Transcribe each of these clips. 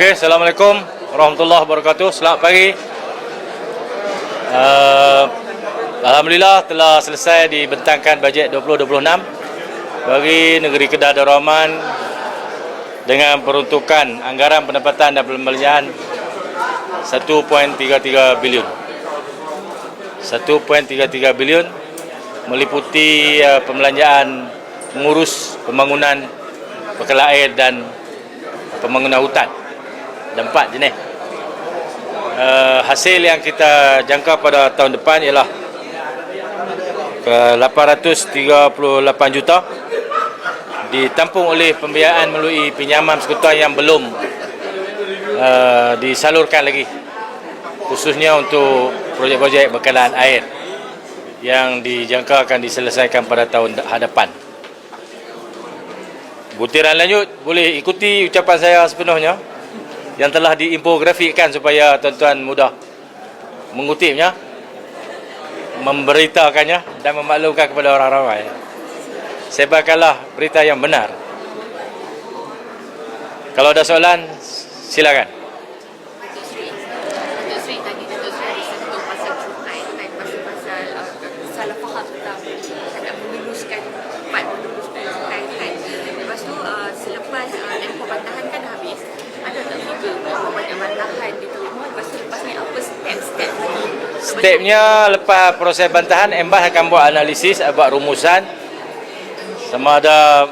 Okey, Assalamualaikum warahmatullahi wabarakatuh. Selamat pagi. Uh, Alhamdulillah telah selesai dibentangkan bajet 2026 bagi negeri Kedah Darul Rahman dengan peruntukan anggaran pendapatan dan pembelanjaan 1.33 bilion. 1.33 bilion meliputi uh, pembelanjaan mengurus pembangunan bekalan air dan pembangunan hutan empat jenis uh, hasil yang kita jangka pada tahun depan ialah ke 838 juta ditampung oleh pembiayaan melalui pinjaman sekutuan yang belum uh, disalurkan lagi. Khususnya untuk projek-projek bekalan air yang dijangka akan diselesaikan pada tahun hadapan. Butiran lanjut boleh ikuti ucapan saya sepenuhnya yang telah diinfografikkan supaya tuan-tuan mudah mengutipnya, memberitakannya dan memaklumkan kepada orang ramai. Sebarkanlah berita yang benar. Kalau ada soalan, silakan. Datuk Seri, Datuk Seri tadi Datuk Seri ada sentuh pasal cukai kan pasal-pasal uh, salah faham tentang nak meluluskan part meluluskan cukai kan. Lepas tu uh, selepas uh, tempoh bantahan kan dah habis, ada tak figure berapa banyak bantahan diterima lepas tu lepas ni apa step-step lagi. Stepnya lepas proses bantahan, Embas akan buat analisis, buat rumusan sama ada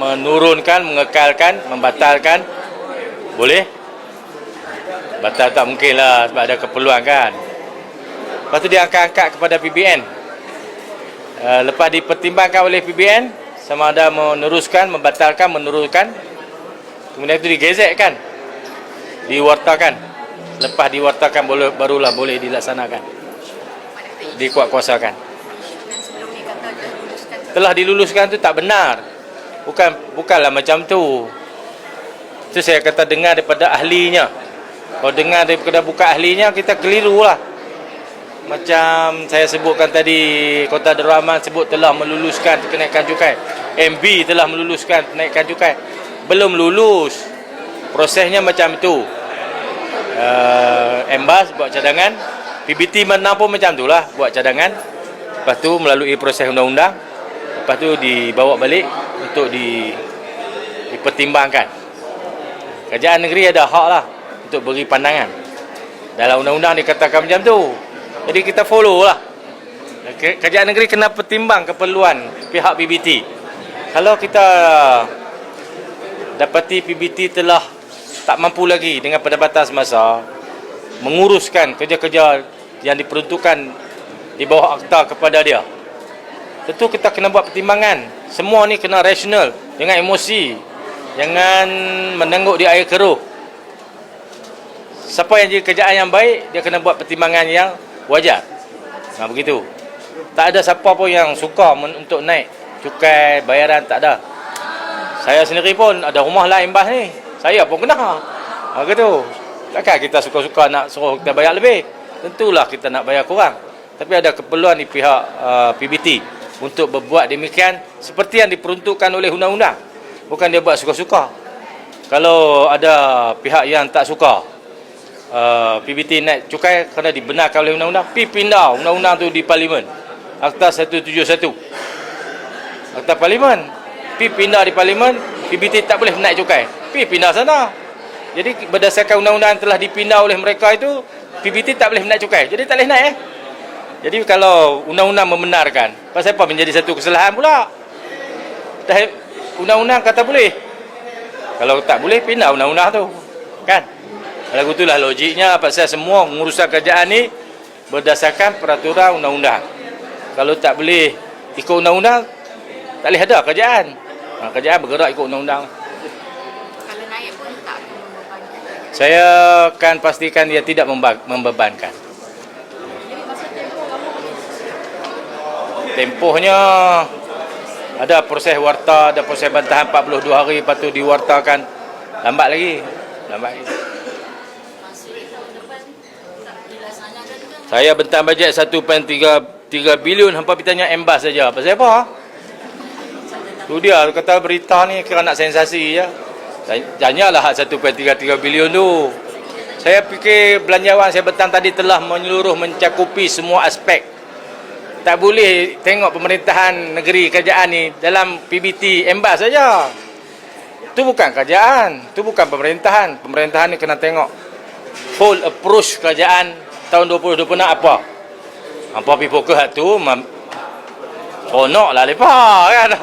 menurunkan, mengekalkan, membatalkan. Boleh? Batal tak mungkin lah sebab ada keperluan kan. Lepas tu dia akan angkat kepada PBN. Uh, lepas dipertimbangkan oleh PBN, sama ada meneruskan, membatalkan, menurunkan. Kemudian itu digezetkan. Diwartakan. Lepas diwartakan barulah boleh dilaksanakan. Dikuat-kuasakan. Telah diluluskan tu tak benar. Bukan bukanlah macam tu. Itu saya kata dengar daripada ahlinya. Kalau dengar daripada buka ahlinya kita keliru lah. Macam saya sebutkan tadi Kota Darul Rahman sebut telah meluluskan kenaikan cukai. MB telah meluluskan kenaikan cukai. Belum lulus. Prosesnya macam itu. Uh, Embas buat cadangan. PBT mana pun macam tu lah buat cadangan. Lepas tu melalui proses undang-undang. Lepas tu dibawa balik untuk di, dipertimbangkan. Kerajaan negeri ada hak lah untuk beri pandangan. Dalam undang-undang dikatakan macam tu. Jadi kita follow lah. Ke- Kerajaan negeri kena pertimbang keperluan pihak PBT. Kalau kita dapati PBT telah tak mampu lagi dengan pendapatan semasa menguruskan kerja-kerja yang diperuntukkan di bawah akta kepada dia. Tentu kita kena buat pertimbangan. Semua ni kena rasional, jangan emosi. Jangan menengguk di air keruh. Siapa yang jadi kerjaan yang baik, dia kena buat pertimbangan yang wajar. Nah, begitu. Tak ada siapa pun yang suka untuk naik cukai bayaran, tak ada. Saya sendiri pun ada rumah lah imbas ni. Saya pun kena. Ha, gitu. Takkan kita suka-suka nak suruh kita bayar lebih. Tentulah kita nak bayar kurang. Tapi ada keperluan di pihak uh, PBT untuk berbuat demikian seperti yang diperuntukkan oleh undang-undang. Bukan dia buat suka-suka. Kalau ada pihak yang tak suka uh, PBT naik cukai kerana dibenarkan oleh undang-undang, pi pindah undang-undang tu di parlimen. Akta 171. Akta parlimen. Pi pindah di parlimen, PBT tak boleh naik cukai. Pi pindah sana. Jadi berdasarkan undang-undang yang telah dipindah oleh mereka itu, PBT tak boleh naik cukai. Jadi tak boleh naik eh. Jadi kalau undang-undang membenarkan, pasal apa menjadi satu kesalahan pula? Dah undang-undang kata boleh. Kalau tak boleh pindah undang-undang tu. Kan? Kalau itulah logiknya pasal semua pengurusan kerajaan ni berdasarkan peraturan undang-undang. Kalau tak boleh ikut undang-undang, tak boleh ada kerajaan. Ha, kerajaan bergerak ikut undang-undang. kalau naik pun tak akan membebankan. Saya akan pastikan dia tidak membebankan. Tempohnya ada proses warta, ada proses bantahan 42 hari lepas tu diwartakan. Lambat lagi. Lambat lagi. Saya bentang bajet 1.3 bilion hampa bertanya embas saja. Pasal apa? Tu dia kata berita ni kira nak sensasi je. Tanyalah hak 1.33 bilion tu. Saya fikir belanjawan saya petang tadi telah menyeluruh mencakupi semua aspek. Tak boleh tengok pemerintahan negeri kerajaan ni dalam PBT embas saja. Itu bukan kerajaan, itu bukan pemerintahan. Pemerintahan ni kena tengok whole approach kerajaan tahun 2020 nak apa. Apa pergi fokus tu, Seronok lah lepas kan.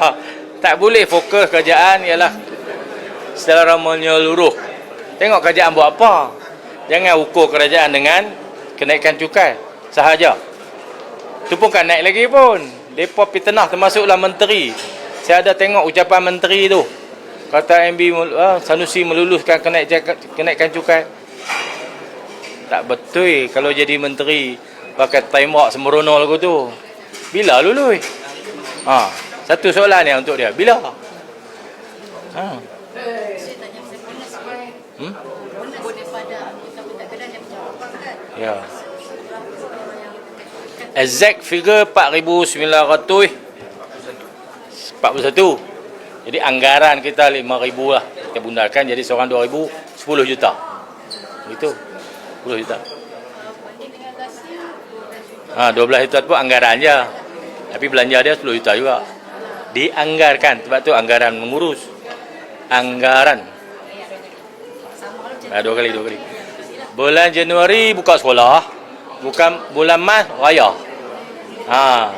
Tak boleh fokus kerajaan ialah secara menyeluruh. Tengok kerajaan buat apa. Jangan ukur kerajaan dengan kenaikan cukai sahaja. Tu pun kan naik lagi pun. Depa fitnah termasuklah menteri. Saya ada tengok ucapan menteri tu. Kata MB mul- ah, Sanusi meluluskan kenaikan cukai. Tak betul kalau jadi menteri pakai tembak sembrono lagu tu. Bila lulus? Ha, satu soalan ni untuk dia. Bila? Ha. Ya. Exact figure 4,941. Jadi anggaran kita 5,000 lah. Kita bundarkan jadi seorang 2,000, 10 juta. Itu. 10 juta. Banding dengan last year, 12 juta. Ha, 12 juta tu anggaran je. Tapi belanja dia 10 juta juga. Dianggarkan. Sebab tu anggaran mengurus. Anggaran. Ha, dua kali, dua kali. Bulan Januari buka sekolah. Bukan bulan Mac raya. Ha.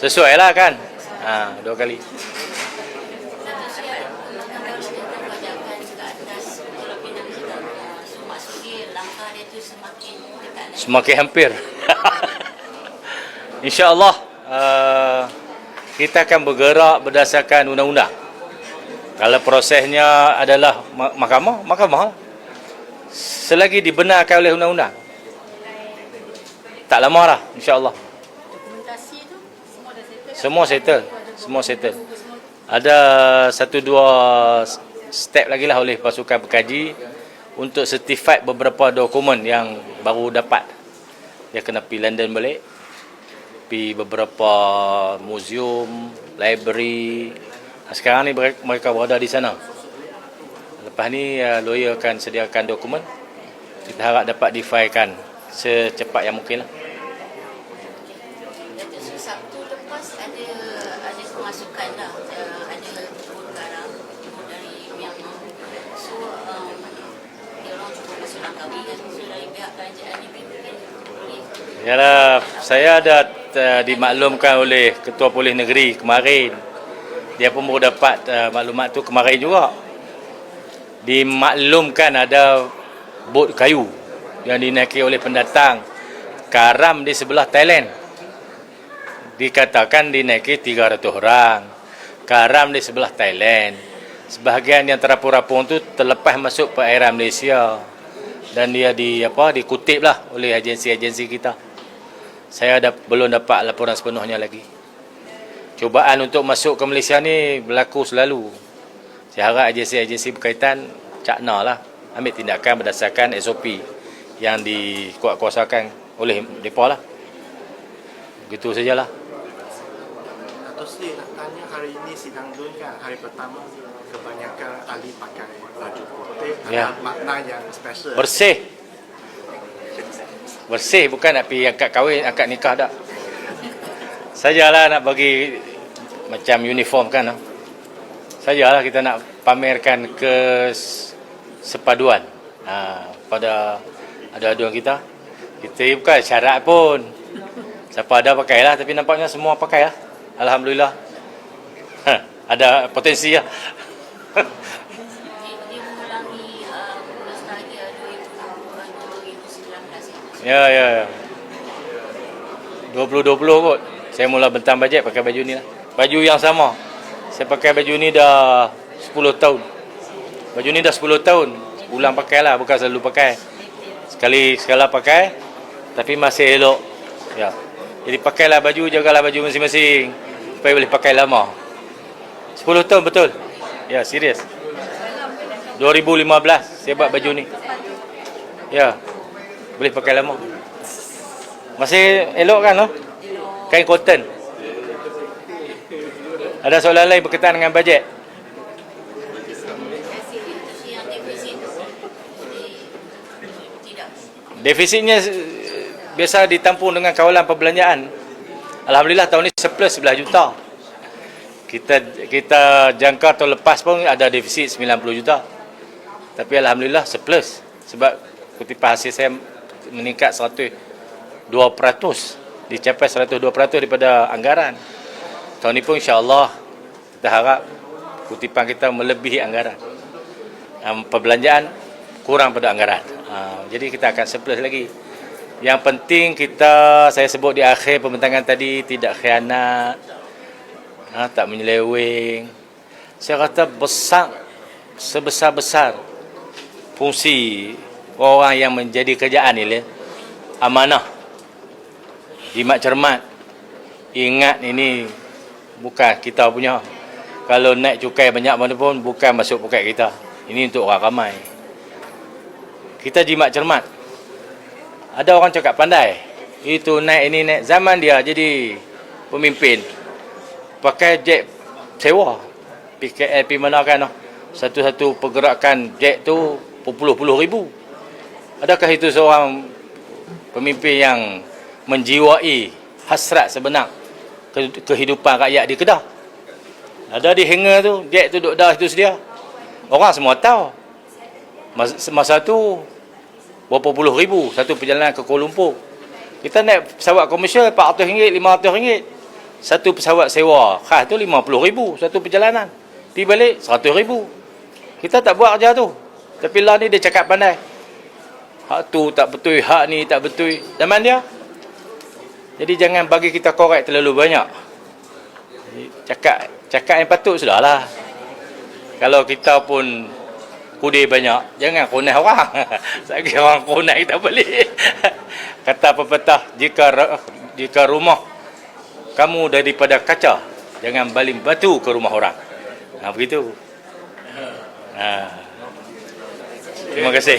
Sesuai lah kan? Ha, dua kali. Semakin hampir. InsyaAllah uh, kita akan bergerak berdasarkan undang-undang. Kalau prosesnya adalah ma- mahkamah, mahkamah. Selagi dibenarkan oleh undang-undang. Tak lama lah, insyaAllah. Semua settle. Semua settle. Ada satu dua step lagi lah oleh pasukan pekaji untuk certified beberapa dokumen yang baru dapat. Dia kena pergi London balik. Pergi beberapa museum, library. Sekarang ni mereka berada di sana. Lepas ni uh, lawyer akan sediakan dokumen. Kita harap dapat difailkan secepat yang mungkin lah. Datuk Seri Sabtu lepas ada ada pemasukan dah uh, ada turun barang turun dari Myanmar so um, dia orang cuba masuk langkawi kan so dari pihak kerajaan ni mungkin boleh Yalah, saya ada uh, dimaklumkan oleh Ketua Polis Negeri kemarin. Dia pun baru dapat uh, maklumat tu kemarin juga. Dimaklumkan ada bot kayu yang dinaiki oleh pendatang karam di sebelah Thailand. Dikatakan dinaiki 300 orang. Karam di sebelah Thailand. Sebahagian yang terapung-rapung tu terlepas masuk perairan Malaysia dan dia di apa dikutip lah oleh agensi-agensi kita. Saya ada belum dapat laporan sepenuhnya lagi. Cubaan untuk masuk ke Malaysia ni berlaku selalu. Saya harap agensi-agensi berkaitan cakna lah ambil tindakan berdasarkan SOP yang dikuatkuasakan oleh mereka lah. Begitu sajalah. Dato' Sri nak tanya hari ini sidang Dun kan hari pertama kebanyakan ahli pakai baju putih Ya. ada makna yang special. Bersih. Bersih bukan nak pergi akad kahwin, akad nikah tak. Sajalah nak bagi macam uniform kan. Ah. Sajalah kita nak pamerkan ke sepaduan ha, pada adu-aduan kita. Kita bukan syarat pun. Siapa ada pakailah tapi nampaknya semua pakai lah. Alhamdulillah. Ha, ada potensi lah. dia, dia mengulangi nostalgia 2019 Ya, ya, ya. 2020 kot. Saya mula bentang bajet pakai baju ni lah. Baju yang sama. Saya pakai baju ni dah 10 tahun. Baju ni dah 10 tahun. Ulang pakai lah, bukan selalu pakai. Sekali sekala pakai, tapi masih elok. Ya. Jadi pakailah baju, jagalah baju masing-masing. Supaya boleh pakai lama. 10 tahun betul. Ya, serius. 2015 saya buat baju ni. Ya. Boleh pakai lama. Masih elok kan no? Kain cotton. Ada soalan lain berkaitan dengan bajet? Defisitnya biasa ditampung dengan kawalan perbelanjaan. Alhamdulillah tahun ini surplus 11 juta. Kita kita jangka tahun lepas pun ada defisit 90 juta. Tapi alhamdulillah surplus sebab kutipan hasil saya meningkat 102% dicapai 102% daripada anggaran. Tahun ni pun insya-Allah kita harap kutipan kita melebihi anggaran. Um, perbelanjaan kurang pada anggaran. Uh, jadi kita akan surplus lagi. Yang penting kita saya sebut di akhir pembentangan tadi tidak khianat. Ha, tak menyeleweng. Saya kata besar sebesar-besar fungsi orang yang menjadi kerjaan ni amanah. Jimat cermat. Ingat ini bukan kita punya. Kalau naik cukai banyak mana pun bukan masuk poket kita. Ini untuk orang ramai. Kita jimat cermat. Ada orang cakap pandai. Itu naik ini naik. Zaman dia jadi pemimpin. Pakai jet sewa. PKL pergi mana kan. Satu-satu pergerakan jet tu berpuluh-puluh ribu. Adakah itu seorang pemimpin yang menjiwai hasrat sebenar kehidupan rakyat di Kedah? Ada di hangar tu, jet tu duduk dah situ sedia. Orang semua tahu. Masa, masa tu berapa puluh ribu satu perjalanan ke Kuala Lumpur. Kita naik pesawat komersial RM400, RM500. Satu pesawat sewa khas tu RM50,000 satu perjalanan. Pergi balik RM100,000. Kita tak buat kerja tu. Tapi lah ni dia cakap pandai. Hak tu tak betul, hak ni tak betul. Zaman dia. Jadi jangan bagi kita korek terlalu banyak. Cakap cakap yang patut sudahlah. Kalau kita pun kudai banyak, jangan kunai orang. Sagi orang kunai kita boleh. Kata pepatah, jika jika rumah kamu daripada kaca, jangan baling batu ke rumah orang. Ha, begitu. Ha. Terima kasih.